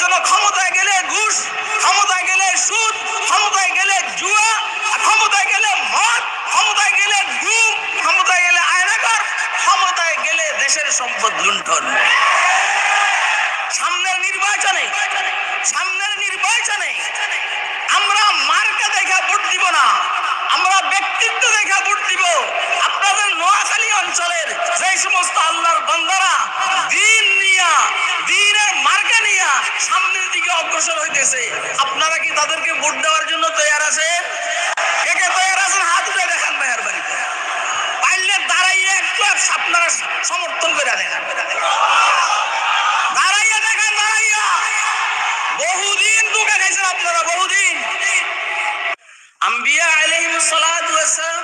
জন্য ক্ষমতায় গেলে ঘুষ, ক্ষমতায় গেলে সুদ, ক্ষমতায় গেলে জুয়া, ক্ষমতায় গেলে মদ, ক্ষমতায় গেলে গুম ক্ষমতায় গেলে আয়নাগর ক্ষমতায় গেলে দেশের সম্পদ লুণ্ঠন। সামনের নির্বাচনে সামনের নির্বাচনে আমরা মার্কা দেখা ভোট দিব না, আমরা ব্যক্তিত্ব দেখা ভোট দিব। আপনাদের নোয়াখালী অঞ্চলের যে সমস্ত আল্লাহর বন্দারা দিন নিয়া দিনের মার্কা নিয়া সামনের দিকে অগ্রসর হইতেছে। আপনারা কি তাদেরকে ভোট দেওয়ার জন্য তৈরি আছে কে কে তৈরি আছেন, হাত উঠে দেখান মেহরবানি করে। পারলে দাঁড়াইয়ে একটু আপনারা সমর্থন করে দেখেন দাঁড়াইয়া দেখেন, দাঁড়াইয়া। বহুদিন দুঃখে খাইছেন আপনারা, বহুদিন। আম্বিয়া আলাইহিস সালাতু ওয়াসসালাম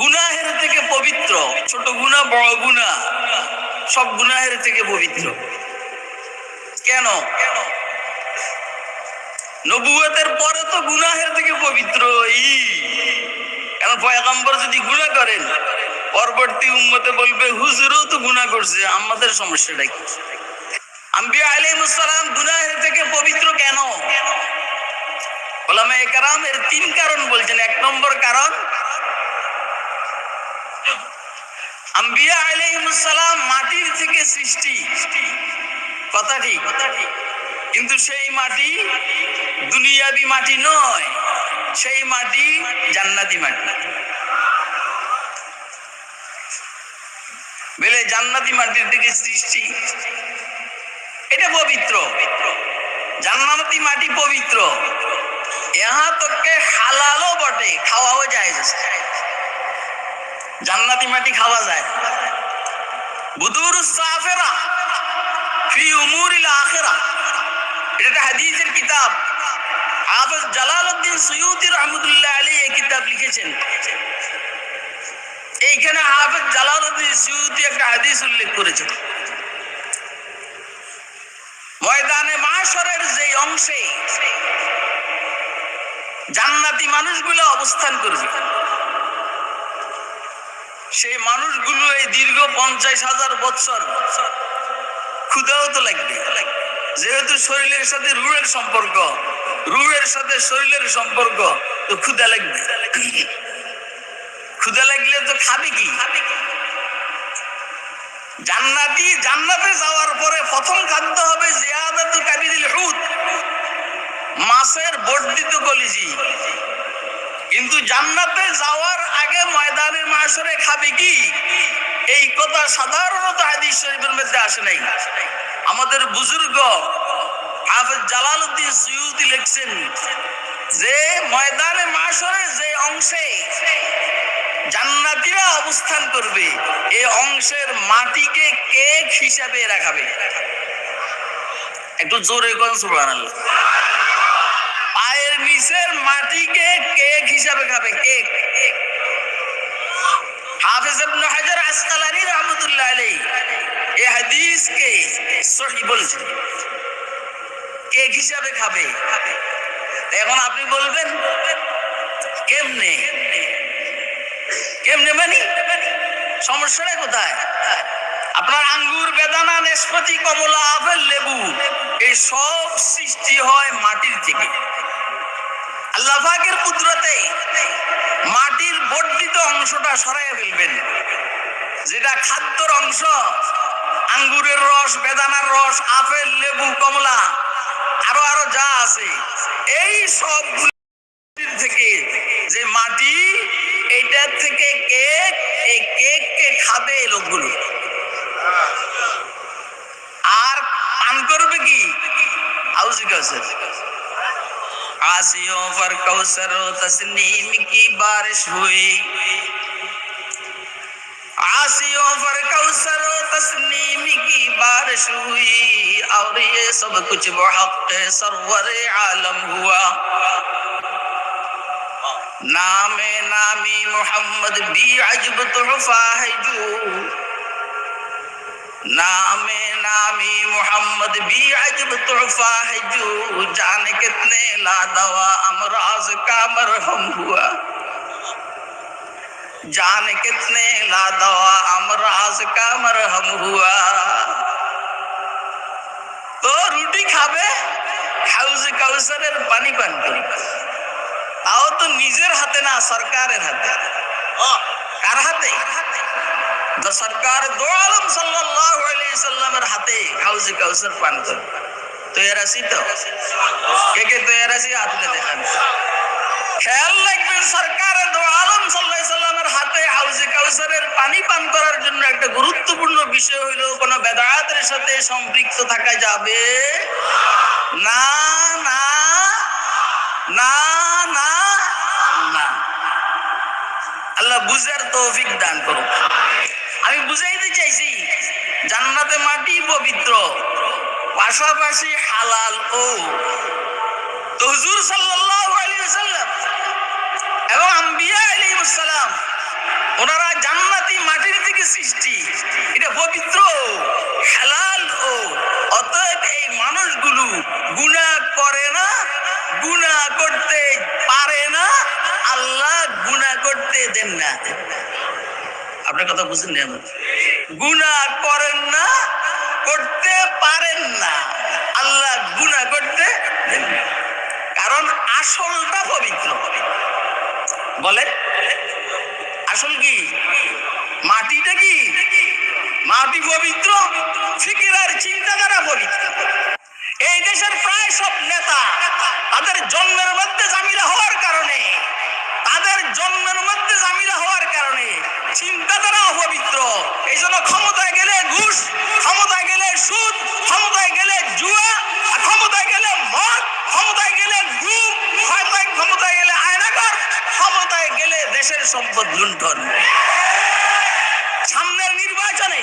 গুনাহের থেকে পবিত্র। ছোট গুনাহ বড় গুনাহ সব গুনাহের থেকে পবিত্র। কেন? নবুয়তের পরে তো গুনাহের থেকে পবিত্র ই কারণ পয়গম্বর যদি গুনাহ করেন, পরবর্তী উম্মতে বলবে, হুজুরও তো গুনাহ করছে, আমাদের সমস্যাটা কি? আম্বিয়া আলাইহিস সালাম গুনাহের থেকে পবিত্র কেন? ওলামা একরাম এর তিন কারণ বলছেন। এক নম্বর কারণ, আম্বিয়া আলাইহিস সালাম মাটির থেকে সৃষ্টি। কথা ঠিক কথা ঠিক? কিন্তু সেই মাটি দুনিয়াবি মাটি নয়, সেই মাটি জান্নাতি মাটি। বেলে জান্নাতি মাটির থেকে সৃষ্টি, এটা পবিত্র। জান্নাতি মাটি পবিত্র। ইহা তোকে হালালও বটে, খাওয়াও যায় জান্নাতি মাটি খাওয়া যায়। বুদুর সাফেরা ফি উমুরিল আখেরা। এটা হাদিসের কিতাব। হাফেজ সুয়ুতি রহমতুল্লাহ আলী এই কিতাব লিখেছেন। এইখানে হাফেজ সুয়ুতি একটা হাদিস উল্লেখ করেছেন। ময়দানে মাশরের যে অংশে জান্নাতি মানুষগুলো অবস্থান করবে, সেই মানুষগুলো এই দীর্ঘ পঞ্চাশ হাজার বছর ক্ষুদাও তো লাগবে। যেহেতু শরীরের সাথে রুহের সম্পর্ক, রুহের সাথে শরীরের সম্পর্ক, তো ক্ষুদা লাগবে। ক্ষুদা লাগলে তো খাবে কি? জান্নাতি, জান্নাতে যাওয়ার পরে প্রথম খাদ্য হবে জিয়াদাতু কাবিদিল হুদ। মাছের বর্ধিত কলিজি। কিন্তু জান্নাতে যাওয়ার আগে ময়দানের মাসরে খাবে কি? এই কথা সাধারণত হাদিস শরীফের মধ্যে আসে নাই। আমাদের বুজুর্গ হাফেজ জালালউদ্দিন সুয়ুতি লিখছেন, যে ময়দানে মাসরে যে অংশে জান্নাতীরা অবস্থান করবে এই অংশের মাটিকে কেক হিসাবে রাখাবে একটু জোরে কোন, সুবহানাল্লাহ। পায়ের নিচের মাটিকে কেক হিসাবে খাবে, কেক। হাফেজ ইবনে হাজার আসকালানি রহমতুল্লাহ আলাইহি এই হাদিসকে সহি বলছেন কেক হিসাবে খাবে? এখন আপনি বলবেন, কেমনে? কেমনে মানি সমস্যাটা কোথায়? আপনার আঙ্গুর, বেদানা, নেসপতি, কমলা, আপেল, লেবু, এই সব সৃষ্টি হয় মাটির থেকে। আল্লাহ পাকের কুদরতে মাটির বর্ধিত অংশটা সরাইয়া ফেলবেন। যেটা খাদ্যর অংশ, আঙ্গুরের রস, বেদানার রস, আপেল, লেবু, কমলা, আরও আরও যা আছে, এই সব থেকে যে মাটি, এইটার থেকে কেক, এই কেক কে খাবে এই লোকগুলো। আর পান করবে কি? আউজি কাউসার आसियों पर कौसर तस्नीम की बारिश हुई। आसियों पर कौसर तस्नीम की बारिश हुई। और ये सब कुछ बहक सरवर आलम हुआ। नाम नामी मोहम्मद भी अजब तोहफा है जो। नाम नामी मोहम्मद भी अजब तोहफा है जो। जाने कितने लादवा अमराज का मरहम हुआ जाने कितने लादवा अमराज का मरहम हुआ তো রুটি খাবে হাউজে কাউসারের পানি পান করবে তাও তো নিজের হাতে না সরকারের হাতে কার হাতে তো সরকার দো আলম সাল্লাল্লাহু আলাইহি সাল্লামের হাতে হাউজে কাউসার পান করবে তৈয়ার আছি তো কে কে তৈয়ার আছি আপনি দেখান। খেয়াল রাখবেন সরকারের দো আলম আলাইহি সাল্লামের হাতে হাউজে কাউসারের পানি পান করার জন্য একটা গুরুত্বপূর্ণ বিষয় হলো কোনো বেদায়াতের সাথে সম্পৃক্ত থাকা যাবে না না না না না। আল্লাহ বুঝার তৌফিক দান করুন আমি বুঝাইতে চাইছি, জান্নাতে মাটি পবিত্র। পাশাপাশি হালাল ও। তো হুজুর সাল্লাল্লাহু আলাইহি ওয়াসাল্লাম এবং আম্বিয়া আলাইহিস সালাম ওনারা জান্নাতি মাটির থেকে সৃষ্টি। এটা পবিত্র, হালাল ও। অতএব এই মানুষগুলো গুনাহ করে না, গুনাহ করতে পারে না, আল্লাহ গুনাহ করতে দেন না। আপনার কথা বুঝেন না গুনাহ করেন না, করতে আসলটা পবিত্র। বলে আসল কি? মাটিটা কি? মাটি পবিত্র? ফিকির আর চিন্তাধারা পবিত্র। এই দেশের প্রায় সব নেতা তাদের জন্মের মধ্যে জামিলা হওয়ার কারণে, তাদের জন্মের মধ্যে জামিলা হওয়ার কারণে চিন্তাধারা অপবিত্র এই জন্য ক্ষমতায় গেলে ঘুষ, ক্ষমতায় গেলে সুদ, ক্ষমতায় গেলে জুয়া ক্ষমতায় গেলে মদ ক্ষমতায় গেলে গুম ক্ষমতায় ক্ষমতায় গেলে আয়নাগর ক্ষমতায় গেলে দেশের সম্পদ লুণ্ঠন। সামনের নির্বাচনে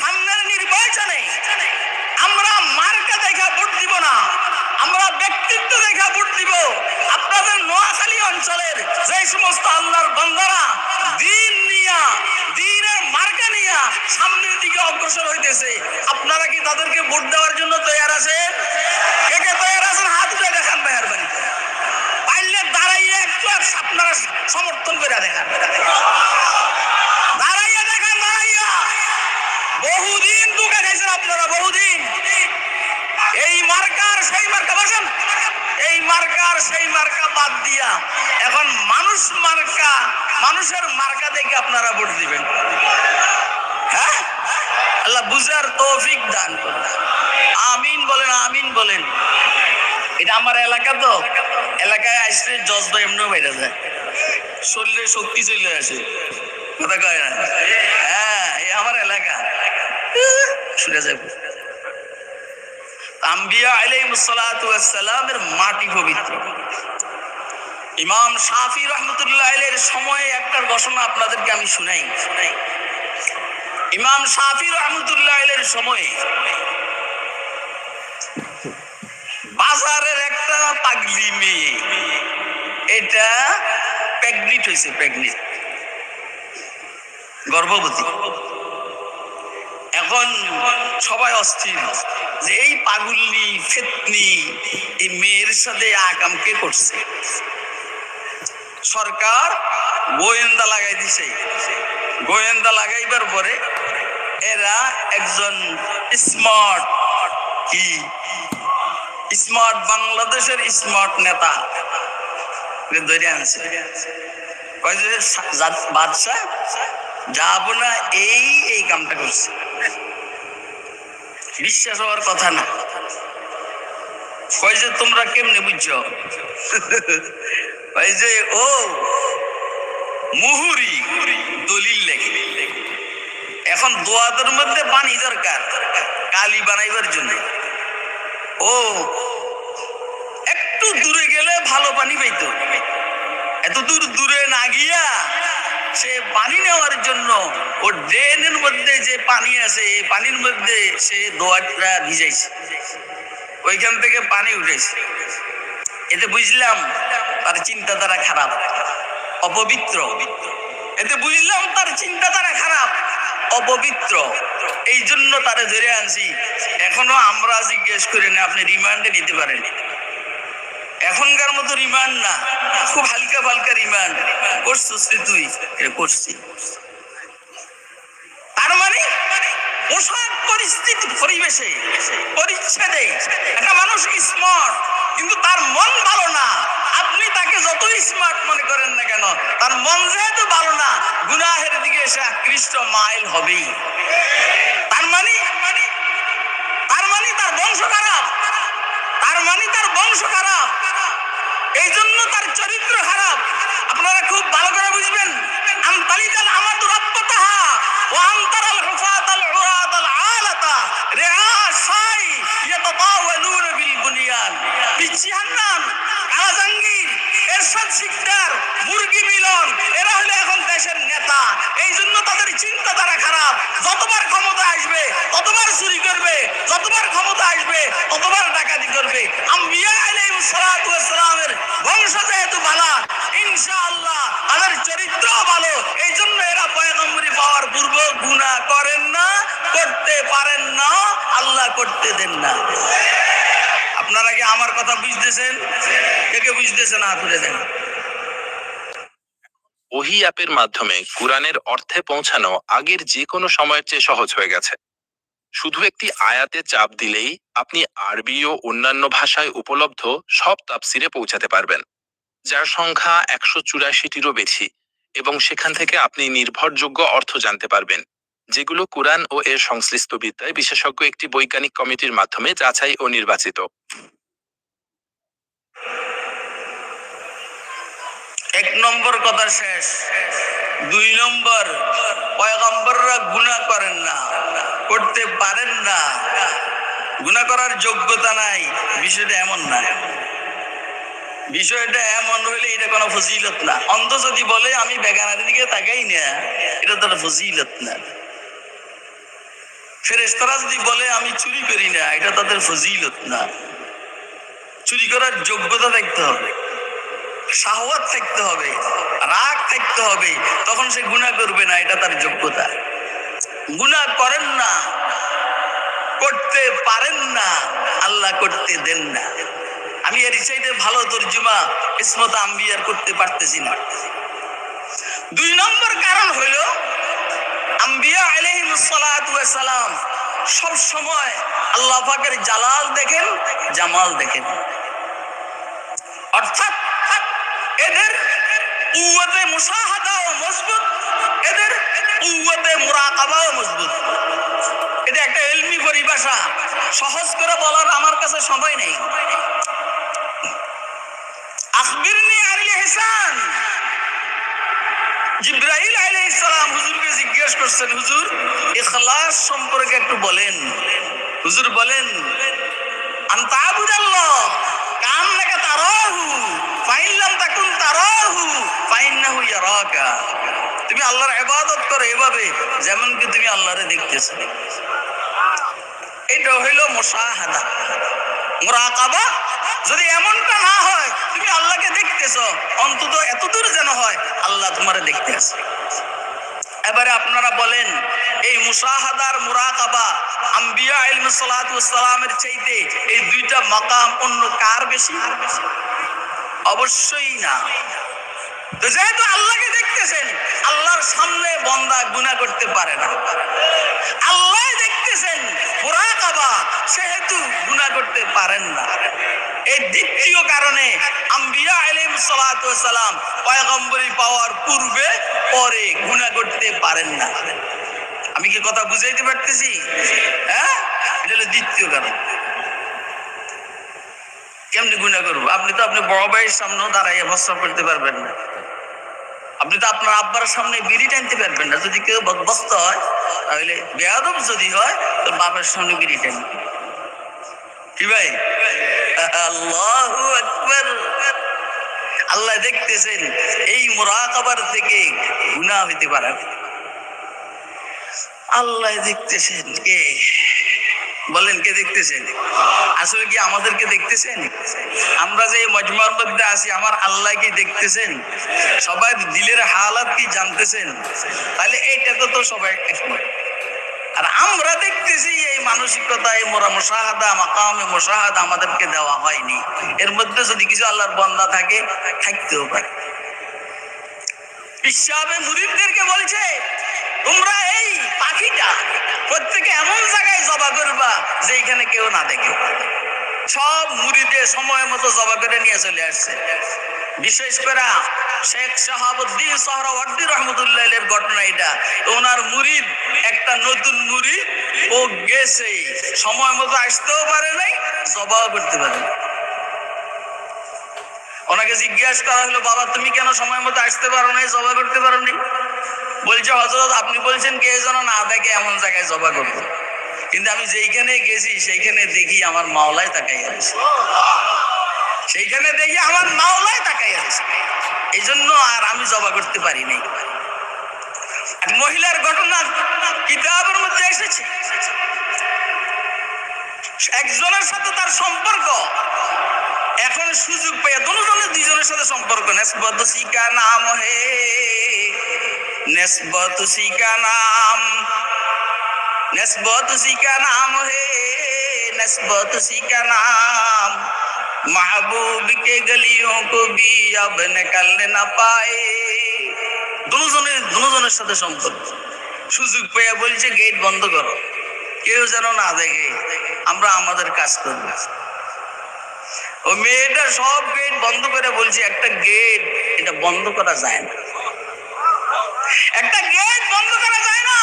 সামনের নির্বাচনে আমরা মার্কা দেখা ভোট দিব না, আমরা ব্যক্তিত্ব দেখা ভোট দিব। আপনাদের নোয়াখালী অঞ্চলের যে সমস্ত আল্লাহর বন্দারা দিন নিয়া, দিনের মার্কা নিয়া সামনের দিকে অগ্রসর হইতেছে, আপনারা কি তাদেরকে ভোট দেওয়ার জন্য তৈরি আছেন? আপনারা সমর্থন করে দেখান। দাঁড়াইয়া দেখান দাঁড়াইয়া বহুদিন দুঃখে খাইছেন আপনারা, বহুদিন। এই মার্কার, সেই মার্কা, বসেন। এই মার্কার, সেই মার্কা বাদ দিয়া এখন মানুষ মার্কা, মানুষের মার্কা দেখে আপনারা ভোট দিবেন। হ্যাঁ? আল্লাহ বুঝার তৌফিক দান করুন। আমিন বলেন আমিন বলেন। এটা আমার এলাকা তো। এলাকায় আসলে জজবা এমনিও বাইরে যায়। শরীরে শক্তি চলে আসে। কথা কয় না? হ্যাঁ আমার এলাকা। শুনে যাব আম্বিয়া আলাইহিসসালামের মাটি পবিত্র। ইমাম শাফি রহমতুল্লাহ আলের সময়ে একটা ঘটনা আপনাদেরকে আমি শুনাই। শুনাই ইমাম শাফি রহমতুল্লাহ আলের সময়ে বাজারের একটা পাগলি মেয়ে। এটা প্রেগনেন্ট হয়েছে, প্রেগনেন্ট। গর্ভবতী। এখন সবাই অস্থির। যে এই পাগুলনি ফেতনি, এই মেয়ের সাথে আকাম কে করছে? সরকার গোয়েন্দা লাগাই দিছে। গোয়েন্দা লাগাইবার পরে এরা একজন স্মার্ট কি স্মার্ট বাংলাদেশের স্মার্ট নেতা। যাব না এই এই কামটা করছে। বিশ্বাস হওয়ার কথা না। যে তোমরা কেমনে বুঝছ? কয় যে, ও, মুহুরি দলিল লেখে। এখন দোয়াদের মধ্যে পানি দরকার, কালি বানাইবার জন্য। ও, একটু দূরে গেলে ভালো পানি পাইতো। এত দূর দূরে না গিয়া সে পানি নেওয়ার জন্য ও ড্রেনের মধ্যে যে পানি আছে, এই পানির মধ্যে সে দোয়াটা ভিজাইছে। ওইখান থেকে পানি উঠেছে। এতে বুঝলাম তার চিন্তাধারা খারাপ, অপবিত্র। এতে বুঝলাম তার চিন্তাধারা খারাপ, অপবিত্র। এই জন্য তারে ধরে আনছি। এখনও আমরা জিজ্ঞেস করি না, আপনি রিমান্ডে নিতে পারেন। এখনকার মতো রিমান্ড না, খুব হালকা ফালকা রিমান্ড করছিস তুই? করছি। তার মানে পরিস্থিতি, পরিবেশে, পরিচ্ছেদে। একটা মানুষ স্মার্ট কিন্তু তার মন ভালো না। আপনি তাকে যতই স্মার্ট মনে করেন না কেন, তার মন যেহেতু ভালো না, গুনাহের দিকে সে আকৃষ্ট মাইল হবেই। তার মানে তার মানে তার বংশ খারাপ। তার মানে তার বংশ খারাপ। এই জন্য তার চরিত্র খারাপ। আপনারা খুব ভালো করে বুঝবেন। আম তালিকাল আমাতু রাব্বাতাহা ওয়া আমতারাল হুফাতাল এরশাদ শিকদার, মুরগি মিলন, এরা হলো এখন দেশের নেতা। এই জন্য তাদের চিন্তাধারা খারাপ। যতবার ক্ষমতা আসবে, ততবার চুরি করবে, যতবার ক্ষমতা আসবে, ততবার ডাকাতি করবে। আম্বিয়া আলাইহিস সালাতু ওয়াস সালামের বংশ যেহেতু ভালো ইনশাআল্লাহ তাদের চরিত্র ভালো। এই জন্য এরা পয়গম্বরি পাওয়ার পূর্ব গুনাহ করেন না, করতে পারেন না, আল্লাহ করতে দেন না। আপনারা কি আমার কথা বুঝতেছেন? কে বুঝতেছেন হাত তুলে দেন। ওহি অ্যাপের মাধ্যমে কুরআনের অর্থে পৌঁছানো আগের যে কোনো সময়ের চেয়ে সহজ হয়ে গেছে। শুধু একটি আয়াতে চাপ দিলেই আপনি আরবি ও অন্যান্য ভাষায় উপলব্ধ সব তাপসিরে পৌঁছাতে পারবেন, যার সংখ্যা একশো চুরাশিটিরও বেশি, এবং সেখান থেকে আপনি নির্ভরযোগ্য অর্থ জানতে পারবেন। যেগুলো কুরআন ও এর সংশ্লিষ্ট বিদ্যায় বিশেষজ্ঞ একটি বৈজ্ঞানিক কমিটির মাধ্যমে যাচাই ও নির্বাচিত। এক নম্বর কথা শেষ। দুই নম্বর, পয়গম্বররা গুনাহ করেন না, করতে পারেন না। গুনাহ করার যোগ্যতা নাই, বিষয়টা এমন না। বিষয়টা এমন হইলে এটা কোনো ফজিলত না। অন্ধ যদি বলে, আমি বেগানার দিকে তাকাই না, এটা তো ফজিলত না। ফেরেস্তারা যদি বলে, আমি চুরি করি না, এটা তাদের ফজিলত না। চুরি করার যোগ্যতা দেখতে হবে, শাহওয়াত থাকতে হবে, রাগ থাকতে হবে, তখন সে গুনাহ করবে না, এটা তার যোগ্যতা। গুনাহ করেন না, করতে পারেন না, আল্লাহ করতে দেন না। আমি এর চাইতে ভালো তর্জুমা ইসমত আম্বিয়ার করতে পারতেছি না। দুই নম্বর কারণ হইল সালাম সব সময় আল্লাহ পাকের জালাল দেখেন, জামাল দেখেন। অর্থাৎ এদের উওয়াতে মুসাহাদাও মজবুত, এদের উওয়াতে মুরাকাবাও মজবুত। এটা একটা এলমি পরিভাষা, সহজ করে বলার আমার কাছে সময় নেই। আখবিরনি আলী হেসান জিব্রাইল আলাইহিস সালাম হুজুরকে জিজ্ঞেস করছেন, হুজুর, ইখলাস সম্পর্কে একটু বলেন। হুজুর বলেন আন্তাবুদাল্লাহ কান্নাকা তারাহু ফাইন লাম তাকুন তারাহু, ফাইন্নাহু ইয়ারাকা। তুমি আল্লাহর ইবাদত করো এভাবে যেমন কি তুমি আল্লাহরে দেখতেছো। এটা হইল মুশাহাদা। মুরাকাবা, যদি এমনটা না হয়, তুমি আল্লাহকে দেখতেছো, অন্তত এতদূর যেন হয়, আল্লাহ তোমারে দেখতে আছে এবারে আপনারা বলেন, এই মুসাহাদার মুরাকাবা, আম্বিয়া ইলমু সালাতু সালামের চাইতে এই দুইটা মাকাম অন্য কার বেশি? অবশ্যই না। তো যেহেতু আল্লাহকে দেখতেছেন, আল্লাহর সামনে বন্দা গুণা করতে পারে না। আল্লাহ মুরাকাবা, সেহেতু গুণা করতে পারেন না। এই দ্বিতীয় কারণে আম্বিয়া সালাম পয়গম্বরি পাওয়ার পূর্বে পরে গুণা করতে পারেন না। আমি কি কথা বুঝাইতে পারতেছি? হ্যাঁ? এটা হলো দ্বিতীয় কারণ। কেমনি গুণা করব? আপনি তো আপনি বড় ভাইয়ের সামনেও দাঁড়াইয়ে ভরসা করতে পারবেন না। আপনি তো আপনার আব্বার সামনে বিড়ি টানতে পারবেন না। যদি কেউ বদবস্ত হয়, তাহলে বেয়াদব যদি হয়, তো বাবার সামনে বিড়ি টানবে। কি ভাই? আল্লাহু আকবার। আল্লাহ দেখতেছেন, এই মুরাকাবার থেকে গুনাহ হইতে পারে আল্লাহ দেখতেছেন কে বলেন, কে দেখতেছেন? আসলে কি আমাদেরকে দেখতেছেন? আমরা যে মজমার মধ্যে আছি, আমার আল্লাহ কি দেখতেছেন? সবাই দিলের হালাত কি জানতেছেন? তাহলে এইটা তো সবাই। আর আমরা দেখতেছি এই মানসিকতা, এই মোরা মুসাহাদা মাকামে মুসাহাদা আমাদেরকে দেওয়া হয়নি। এর মধ্যে যদি কিছু আল্লাহর বন্দা থাকে, থাকতেও পারে। ইসলামে মুরিদদেরকে বলছে তোমরা এই পাখিটা প্রত্যেকে এমন জায়গায় জবা করবা যে যেখানে কেউ না দেখে। সব মুড়িতে সময় মতো জবা করে নিয়ে চলে আসছে। বিশেষ করে শেখ শাহাবুদ্দিন সহরাওয়ার্দী রহমতুল্লাহ ঘটনা এটা। ওনার মুরিদ একটা নতুন মুরিদ ও গেছে। সময় মতো আসতেও পারে নাই, জবাও করতে পারে ওনাকে জিজ্ঞাসা করা হলো, বাবা, তুমি কেন সময় মতো আসতে পারো নাই, জবা করতে পারো নাই? বলছে হজরত আপনি বলছেন কে যেন না দেখে এমন জায়গায় জবা করব কিন্তু আমি যেইখানে গেছি, সেইখানে দেখি আমার মাওলায় তাকাই আছে। সেইখানে দেখি আমার মাওলায় তাকাই আছে। এই জন্য আর আমি জবা করতে পারি নাই। মহিলার ঘটনা কিতাবের মধ্যে এসেছে। একজনের সাথে তার সম্পর্ক। এখন সুযোগ পেয়ে দুজনের দুজনের সাথে সম্পর্ক। সিকা নাম হে। نسبت اسی کا نام نسبت اسی کا نام ہے نسبت اسی کا نام محبوب کے گلیوں کو بھی اب نکلنے نہ پائے দুজনের দুজনের সাথে সম্পর্ক। সুযোগ পেয়ে বলছে, গেট বন্ধ করো। কেউ যেন না দেখে, আমরা আমাদের কাজ করব ও মেয়েটা সব গেট বন্ধ করে বলছে, একটা গেট, এটা বন্ধ করা যায় না। একটা গেট বন্ধ করা যায় না।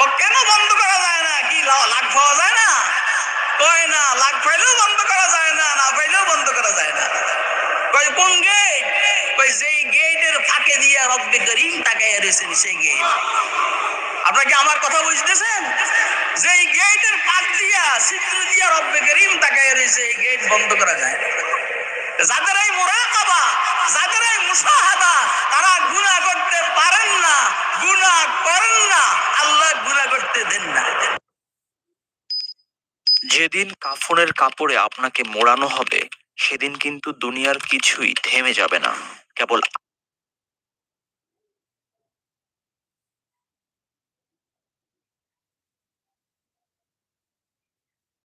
ও কেন বন্ধ করা যায় না? কি লাখ পাওয়া যায় না? কয় না লাখ পাইলেও বন্ধ করা যায় না না পাইলেও বন্ধ করা যায় না। কয়, কোন গেট? কয়, যেই গেটের ফাঁকে দিয়া রব্বে করিম তাকাইয়া রয়েছেন সেই গেট। আপনারা কি আমার কথা বুঝতেছেন? যেই গেটের ফাঁক দিয়া ছিদ্র দিয়া রব্বে করিম তাকাইয়া রয়েছে, এই গেট বন্ধ করা যায় না। যাদের এই যাদের এই তারা গুণা করতে পারেন না গুণা করেন না। আল্লাহ গুণা করতে দেন না। যেদিন কাফনের কাপড়ে আপনাকে মোড়ানো হবে, সেদিন কিন্তু দুনিয়ার কিছুই থেমে যাবে না। কেবল